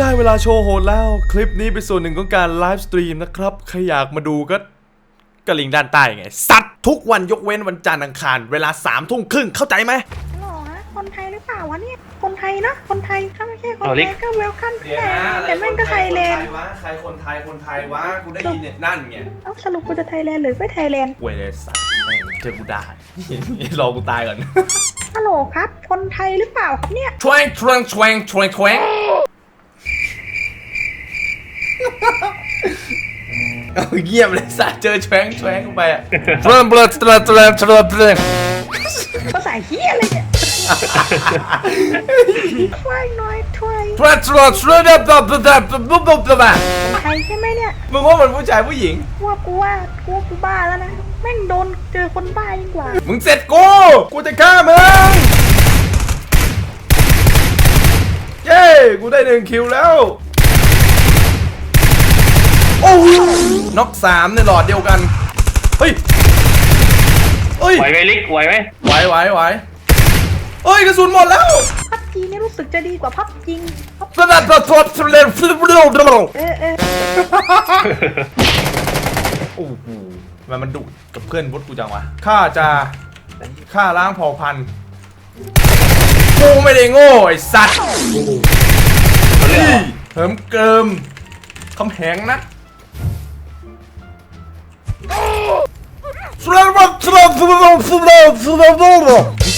ได้เวลาโชว์โหดแล้ว คลิปนี้เป็นส่วนหนึ่งของการไลฟ์สตรีมนะครับ ใครอยากมาดูก็กระลิงด้านใต้ไง สัตว์ทุกวันยกเว้นวันจันทร์อังคาร เวลาสามทุ่มครึ่งเข้าใจไหม ฮัลโหลฮะคนไทยหรือเปล่าวะเนี่ย คนไทยนะ คนไทยถ้าไม่ใช่คนเอาไทลิยกก็เวลคัมแต่แต่แม่งก็ไทยแลนด์ใครคนไทยคนไทยวะกูได้ยินเนี่ยนั่นไงเอ้าสรุปกูจะไทยแลนด์หรือไม่ไทยแลนด์เวยเลยสัตว์แม่งเจอกูได้รอกูตายก่อนฮัลโหลครับ คนไทยหรือเปล่าครับเนี่ยทวงทวงทวงทวงทวง เอาเงียบเลยสัตว์เจอแชวงแชวงเข้าไปอะเริ่มเบลอเบลอเบลอเบลอเบลอภาษาเฮียอะไรเนี่ยทวายน้อยทวายทวงทวงทวงเบลอเบลอเบลอเบลอเบลอเบลอเบลอไทยใช่ไหมเนี่ยมึงว่ามันผู้ชายผู้หญิงว่ากูว่ากูกูบ้าแล้วนะแม่งโดนเจอคนบ้ายิ่งกว่า มึงเสร็จกูกูจะฆ่ามึงเย้กูได้หนึ่งคิวแล้ว โอ้โหน็อกสามในหลอดเดียวกัน เฮ้ย เฮ้ย ไหวไหมลิกไหวไหมไหวไหวไหวเฮ้ยกระสุนหมดแล้วพับจีนี่รู้สึกจะดีกว่าพับจริงพับสนัดประทดเล่นฟลิปเร็วเร็วเออเออโอ้โหมันมันดุกับเพื่อนวุฒกูจังวะข้าจะข้าล้างเผ่าพันธุ์กูไม่ได้โง่ไอ้สัตว์เรื่องเหิมเกิมคำแหงนะ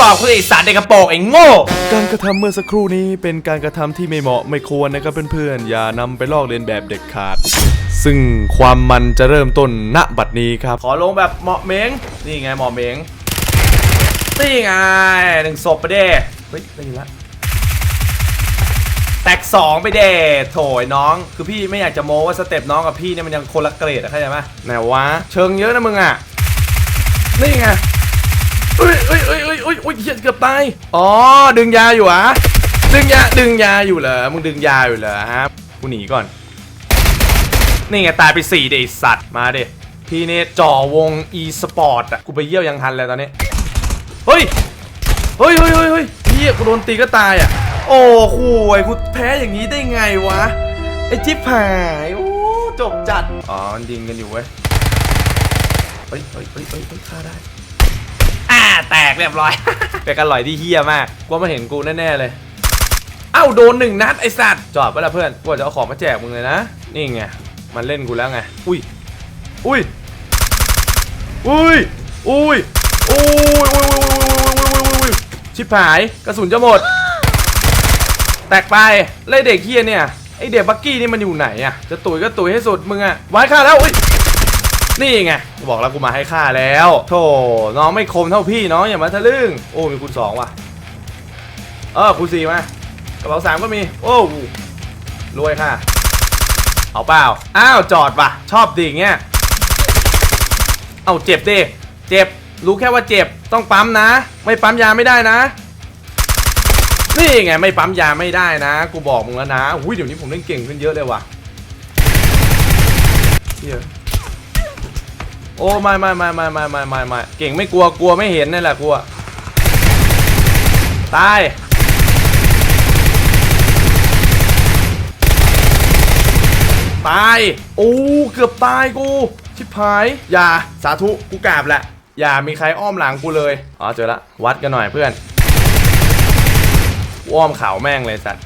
ตอบคุณไอสารเด็กกระโปรงไอ้โง่ การกระทำเมื่อสักครู่นี้เป็นการกระทำที่ไม่เหมาะไม่ควรนะครับเพื่อนๆ อย่านำไปลอกเลียนแบบเด็กขาด ซึ่งความมันจะเริ่มต้นณบัดนี้ครับ ขอลงแบบเหมาะเม้งนี่ไงเหมาะเม้งนี่ไงหนึ่งศพไปเด้เฮ้ยได้ยินละแตกสองไปเดทโถยน้อง คือพี่ไม่อยากจะโม้ว่าสเต็ปน้องกับพี่เนี่ยมันยังคนละเกรดอะเข้าใจไหมไหนวะ เชิงเยอะนะมึงอะ นี่ไงเอ้ยเอ้ยเอ้ยเอ้ยเอ้ยเอ้ยเหี้ยเกือบตาย อ๋อ ดึงยาอยู่อะดึงยา ดึงยาอยู่เหรอ มึงดึงยาอยู่เหรอฮะ กูหนีก่อน นี่ไงตายไปสี่เดไอ้สัตว์ มาเดพี่เนี่ยจ่อวง e สปอร์ตอะกูไปเยี่ยวยังทันเลยตอนนี้ เฮ้ย เฮ้ยเฮ้ยเฮ้ยเฮ้ยเฮียกูโดนตีก็ตายอะโอ้โหยกูแพ้อย่างนี้ได้ไงวะ ไอจิ๊บหาย โอ้ จบจัด อ๋อมันยิงกันอยู่เว้ย เฮ้ยเฮ้ยเฮ้ยเฮ้ยเฮ้ยฆ่าได้อ่าแตกเรียบร้อย เป็นกันลอยที่เฮียมากกูว่ามาเห็นกูแน่ๆเลยเอ้าโดนหนึ่งนัดไอสัตว์จอดไปละเพื่อนกูจะเอาของมาแจกมึงเลยนะนี่ไงมันเล่นกูแล้วไงอุ้ยอุ้ยอุ้ยอุ้ยอุ้ยอุ้ยอุ้ยอุ้ยอุ้ยอุ้ยอุ้ยชิบหายกระสุนจะหมด แตกไปเลยเด็กเฮียเนี่ยไอเด็กบักกี้นี่มันอยู่ไหนอะจะตุยก็ตุยให้สุดมึงอะไว้ฆ่าแล้วอุ้ย นี่ไงบอกแล้วกูมาให้ฆ่าแล้วโธ่น้องไม่คมเท่าพี่น้องอย่ามาทะลึ่งโอ้มีคูณสองว่ะเออคูณสี่มากระเป๋าสามก็มี โอ้รวยค่ะ เอาเปล่า อ้าวจอดว่ะ ชอบดีเงี้ยเอาเจ็บดิเจ็บ รู้แค่ว่าเจ็บต้องปั๊มนะ ไม่ปั๊มยาไม่ได้นะนี่ไงไม่ปั๊มยาไม่ได้นะ กูบอกมึงแล้วนะอุ้ยเดี๋ยวนี้ผมเล่นเก่งขึ้นเยอะเลยว่ะเหี้ย โอ้ไม่ไม่ไม่ไม่ไม่ไม่ไม่ไม่เก่งไม่กลัวกลัวไม่เห็นนี่แหละกลัวตายตายโอ้เกือบตายกูชิบหายอย่าสาธุกูกราบแหละอย่ามีใครอ้อมหลังกูเลยอ๋อเจอละวัดกันหน่อยเพื่อนอ้อมเขาแม่งเลยสัตว์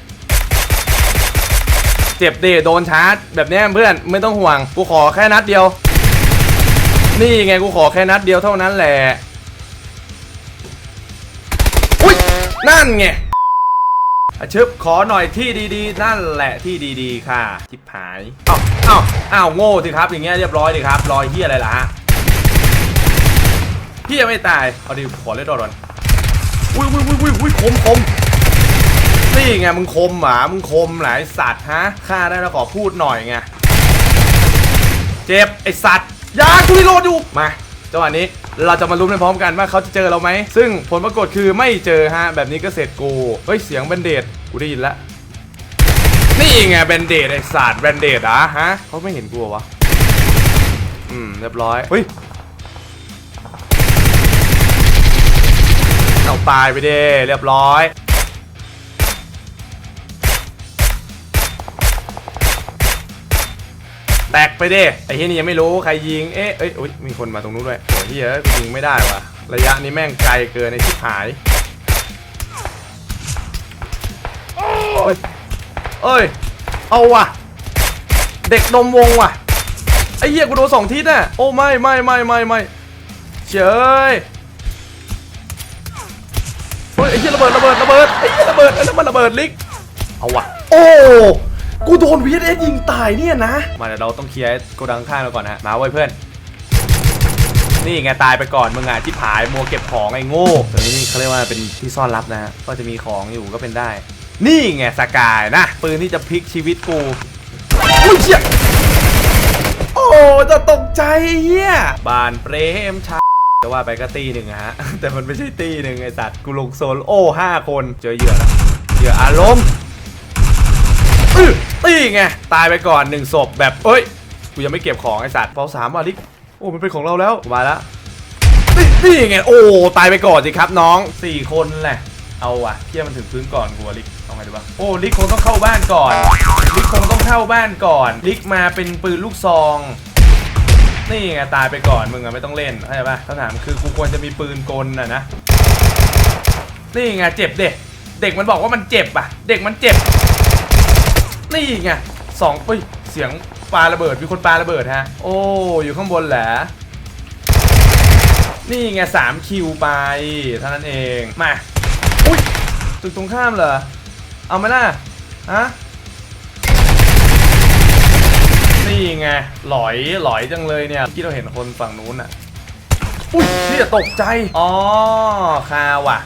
เจ็บดิโดนชาร์จแบบนี้เพื่อนไม่ต้องห่วงกูขอแค่นัดเดียว นี่ไงกูขอแค่นัดเดียวเท่านั้นแหละ อุ้ย นั่นไงอาชึบขอหน่อยที่ดีๆ นั่นแหละที่ดีๆ ค่ะจิบหายอ้าวอ้าวอ้าวโง่สิครับอย่างเงี้ยเรียบร้อยดิครับรอยเฮียอะไรล่ะฮะเฮียไม่ตาย เอาดิขอเล่นดอดก่อนอุ้ยอุ้ยอุ้ยอุ้ยอุ้ยคมคมนี่ไงมึงคมหมามึงคมหลายสัตว์ฮะฆ่าได้แล้วขอพูดหน่อยไงเจ็บไอสัตว์ ยากูรีโหลดอยู่มาจังหวะนี้เราจะมาลุ้นไปพร้อมกันว่าเขาจะเจอเราไหม ซึ่งผลปรากฏคือไม่เจอฮะ แบบนี้ก็เสร็จกู เฮ้ย เสียงแบนเดดกูได้ยินล้วนี่ไงแบนเดดไอสัตว์แบนเดดอะฮะเขาไม่เห็นกูวะ อืม เรียบร้อย เฮ้ยเอาตายไปเด้เรียบร้อย แตกไปดิไอ้เฮียนี่ยังไม่รู้ใครยิง เอ๊ะเอ้ยอุ๊ยมีคนมาตรงนู้นด้วยโอ้ยเฮียยิงไม่ได้ว่ะ ระยะนี้แม่งไกลเกินไอ้ชิบหาย โอ้ยเอ้ย เอาว่ะ เด็กนมวงว่ะ ไอ้เหี้ยกูโดนสองทิศน่ะ โอ้ไม่ไม่ไม่ไม่ไม่เฉยเฮ้ยไอ้เหี้ยระเบิดระเบิดระเบิด ไอ้เหี้ยระเบิดไอ้นั่นมันระเบิดลิก เอาว่ะ โอ้ กูโดนวีเอสยิงตายเนี่ยนะ มาเดี๋ยวเราต้องเคลียร์โกดังข้างเราก่อนนะฮะมาไว้เพื่อน นี่ไงตายไปก่อนมึงอะที่ผายมัวเก็บของไอ้โง่ตัวนี้เขาเรียกว่าเป็นที่ซ่อนลับนะฮะก็จะมีของอยู่ก็เป็นได้ นี่ไงสกายนะปืนที่จะพลิกชีวิตกูอุ้ยเชี่ยโอ้จะตกใจเฮียบานเปรมชาจะว่าไปก็ตีหนึ่งอะฮะ แต่มันไม่ใช่ตีหนึ่งไอ้สัตว์กูลงโซนโอ้ห้าคนเจอเหยื่อแล้วเหยื่ออารมณ์อื้อ ตีไงตายไปก่อนหนึ่งศพแบบเอ้ยกูยังไม่เก็บของไอสัตว์เปาสามว่ะลิกโอ้มันเป็นของเราแล้วมาแล้วนี่ไงโอ้ตายไปก่อนสิครับน้องสี่คนแหละเอาวะเที่ยมันถึงพื้นก่อนกูอลิกเอาไงดีวะโอ้ลิกคงต้องเข้าบ้านก่อน ลิกคงต้องเข้าบ้านก่อน ลิกมาเป็นปืนลูกซอง นี่ไงตายไปก่อนมึงอะไม่ต้องเล่นเข้าใจปะคำถามคือกูควรจะมีปืนกลน่ะนะนี่ไงเจ็บเด็กเด็กมันบอกว่ามันเจ็บอะ เด็กมันเจ็บ นี่ไงสองเอ้ยเสียงปาระเบิดมีคนปาระเบิดฮะ โอ้อยู่ข้างบนแหละนี่ไงสามคิวไปเท่านั้นเองมาอุ้ยตึกตรงข้ามเหรอเอาไหมล่ะฮะนี่ไงหลอยหลอยจังเลยเนี่ยที่เราเห็นคนฝั่งนู้นอะอุ้ยเชี่ยตกใจอ๋อคาว่ะ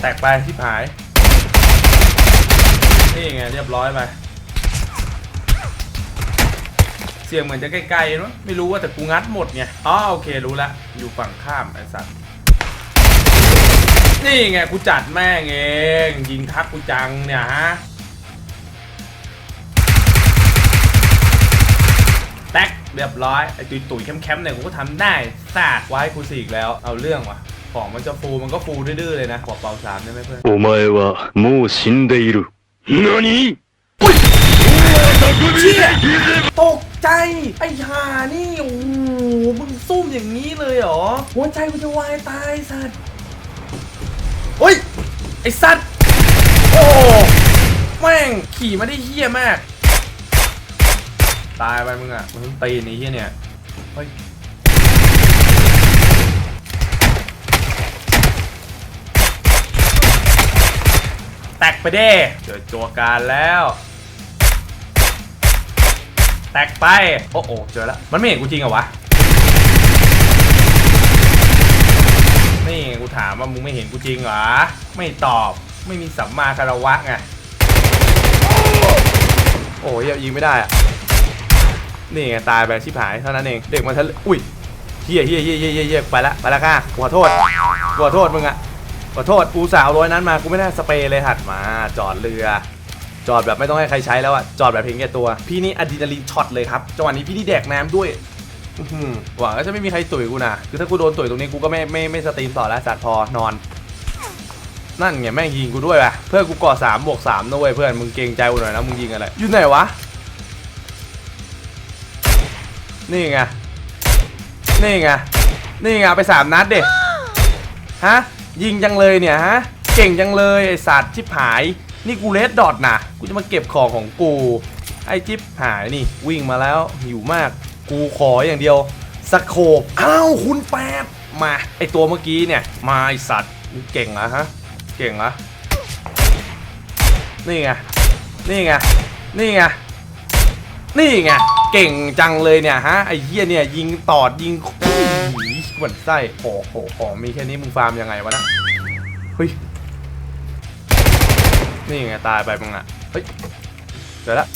แตกไปที่ผาย นี่ไงเรียบร้อยไป เสียงเหมือนจะใกล้ๆเนอะไม่รู้ว่าแต่กูงัดหมดไง อ๋อโอเครู้ละ อยู่ฝั่งข้ามไอ้สัตว์ นี่ไงกูจัดแม่งเอง ยิงทักกูจังเนี่ยฮะ แตกเรียบร้อย ไอ้ตุยตุยๆแคมป์ๆเนี่ยกูก็ทำได้สาดไว้กูสี่อีกแล้ว เอาเรื่องว่ะ ของมันจะฟูมันก็ฟูดื้อๆเลยนะขอเป่าสามได้ไหมเพื่อน お前はもう死んでいる。 何เชี่ยตกใจ ไอ้ห่านี่ โอ้โหมึงซุ่มอย่างนี้เลยเหรอ หัวใจกูจะวายตายสัตว์เฮ้ย ไอ้สัตว์ โอ้แม่งขี่มาได้เฮี้ยมาก ตายไปมึงอะ มึงตีนไอ้เฮี้ยเนี่ยเฮ้ย แตก ไปเด้เจอตัวการแล้ว แตกไป โอ้โหเจอแล้ว มันไม่เห็นกูจริงเหรอวะ นี่กูถามว่ามึงไม่เห็นกูจริงเหรอ ไม่ตอบ ไม่มีสัมมาคารวะไง โอ้ยยิงไม่ได้อะนี่ไงตายไปชิบหายเท่านั้นเอง เด็กมันทะอุ้ยเฮียเฮียเฮียเฮียเฮียเฮียไปละไปละค่ะขอโทษขอโทษมึงอะ ขอโทษกูสาวร้อยนั้นมากูไม่ได้สเปรย์เลยหัดมาจอดเรือ จอดแบบไม่ต้องให้ใครใช้แล้วอะจอดแบบเพียงแค่ตัว พี่นี่อะดรีนาลีนช็อตเลยครับจังหวะนี้พี่นี่แดกน้ำด้วยหวังว่าจะไม่มีใครตุ๋ยกูนะคือถ้ากูโดนตุ๋ยตรงนี้กูก็ไม่ไม่ไม่สตรีมต่อแล้วสัตว์พอนอน นั่นไงแม่งยิงกูด้วยว่ะเพื่อนกูก่อสามบวกสามนะเว้ยเพื่อนมึงเกรงใจกูหน่อยนะมึงยิงอะไรอยู่ไหนวะนี่ไงนี่ไงนี่ไงไปสามนัดเด็ฮะ ยิงจังเลยเนี่ยฮะ เก่งจังเลยไอสัตว์ชิบหาย นี่กูเลดดอทนะกูจะมาเก็บของของกู ไอจิ๊บหายนี่ วิ่งมาแล้วหิวมาก กูขออย่างเดียวสโคบอ้าวคุณแปดมา ไอตัวเมื่อกี้เนี่ย มาไอสัตว์เก่งเหรอฮะ เก่งเหรอนี่ไง นี่ไง นี่ไง นี่ไง เก่งจังเลยเนี่ยฮะ ไอ้เหี้ยเนี่ย ยิงตอดยิงอุ้ยหวันไส้โอ้โหของมีแค่นี้มึงฟาร์มยังไงวะนะเฮ้ย นี่ไง ตายไปมึงอะ เฮ้ย เจอแล้ว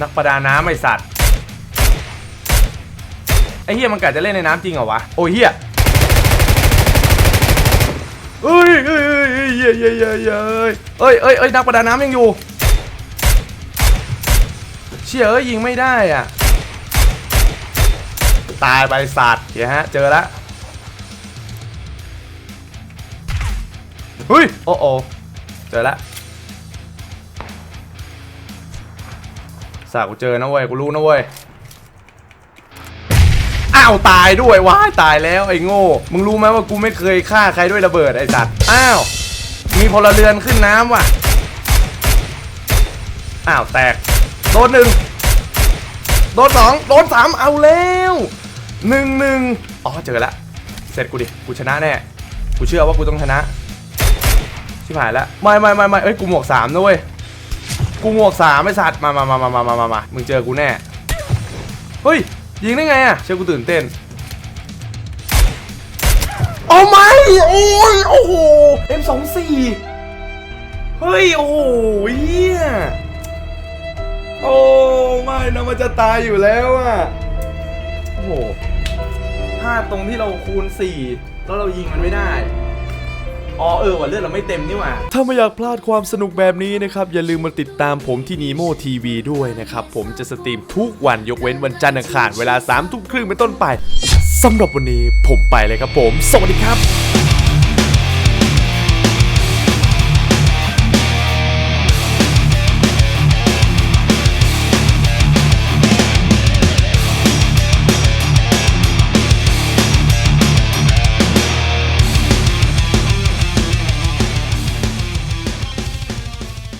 นักประดาน้ำไอสัตว์ ไอ้เฮียมันกะจะเล่นในน้ำจริงเหรอวะ โอ้เหี้ยเอ้ยเอ้ยเอ้ยเอ้ยเอ้ยเอ้ยเอ้ยเอ้ยเอ้ยนักประดาน้ำยังอยู่ เชี่ยเอ้ยยิงไม่ได้อะ ตายไปสัตว์เดี๋ยวฮะ เจอแล้วเฮ้ย โอ้โอเจอแล้วสากูเจอนะเว้ย กูรู้นะเว้ย อ้าว ตายด้วยว้ายตายแล้วไอ้โง่ มึงรู้ไหมว่ากูไม่เคยฆ่าใครด้วยระเบิดไอ้สัตว์ อ้าว มีพลเรือนขึ้นน้ำว่ะ อ้าว แตก โดนหนึ่งโดนสองโดนสามเอาแล้วหนึ่งหนึ่งอ๋อเจอละเสร็จกูดิกูชนะแน่กูเชื่อว่ากูต้องชนะชิบหายแล้วไม่ไม่ไม่ไม่เอ้ยกูหมวกสามนะเว้ยกูหมวกสามไอ้สัตว์มามามามามามามามามึงเจอกูแน่เฮ้ยยิงได้ไงอะเชื่อกูตื่นเต้นโอ้ไม่โอ้ยโอ้โห M24 เฮ้ยโอ้โหเฮีย ไม่นะมันจะตายอยู่แล้วอะโอ้โหพลาดตรงที่เราคูณ 4 แล้วเรายิงมันไม่ได้ อ๋อเออว่ะเลือดเราไม่เต็มนี่หว่า ถ้าไม่อยากพลาดความสนุกแบบนี้นะครับ อย่าลืมมาติดตามผมที่ Nemo TV ด้วยนะครับ ผมจะสตรีมทุกวันยกเว้นวันจันทร์อังคารเวลา3ามทุ่มครึ่งเป็นต้นไปสำหรับวันนี้ผมไปเลยครับผม สวัสดีครับ